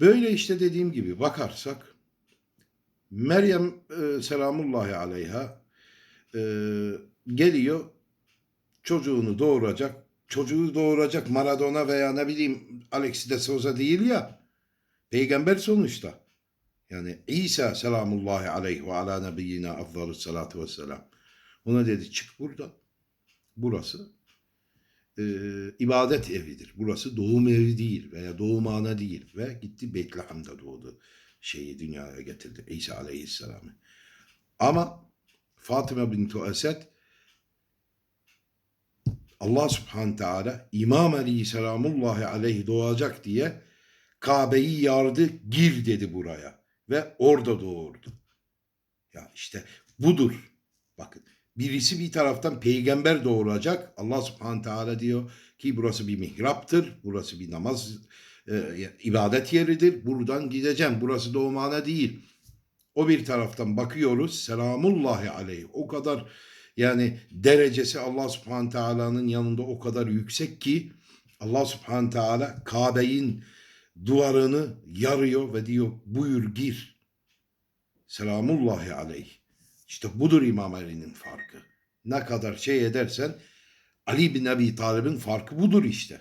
Böyle işte dediğim gibi bakarsak Meryem e, selamullahi aleyha e, geliyor çocuğunu doğuracak. Çocuğu doğuracak Maradona veya ne bileyim Alexis de Souza değil ya. Peygamber sonuçta. Yani İsa selamullahi aleyhi ve ala nebiyyina afdalu salatu vesselam. Ona dedi çık buradan. Burası e, ibadet evidir. Burası doğum evi değil veya doğumhane değil. Ve gitti Betlehem'de doğdu. Şeyi dünyaya getirdi İsa aleyhisselamı. Ama Fatıma bintu Esed Allah subhanahu teala İmam Ali selamullahi aleyhi doğacak diye Kabe'yi yardı gir dedi buraya ve orada doğurdu. Ya işte budur. Bakın birisi bir taraftan peygamber doğuracak. Allah subhanahu teala diyor ki burası bir mihraptır. Burası bir namaz e, ibadet yeridir. Buradan gideceğim. Burası doğumhane değil. O bir taraftan bakıyoruz. Selamullahi aleyh. O kadar yani derecesi Allah subhanahu teala'nın yanında o kadar yüksek ki Allah subhanahu teala Kabe'nin duvarını yarıyor ve diyor buyur gir. Selamullahi aleyh. İşte budur İmam Ali'nin farkı. Ne kadar şey edersen Ali bin Abi Talib'in farkı budur işte.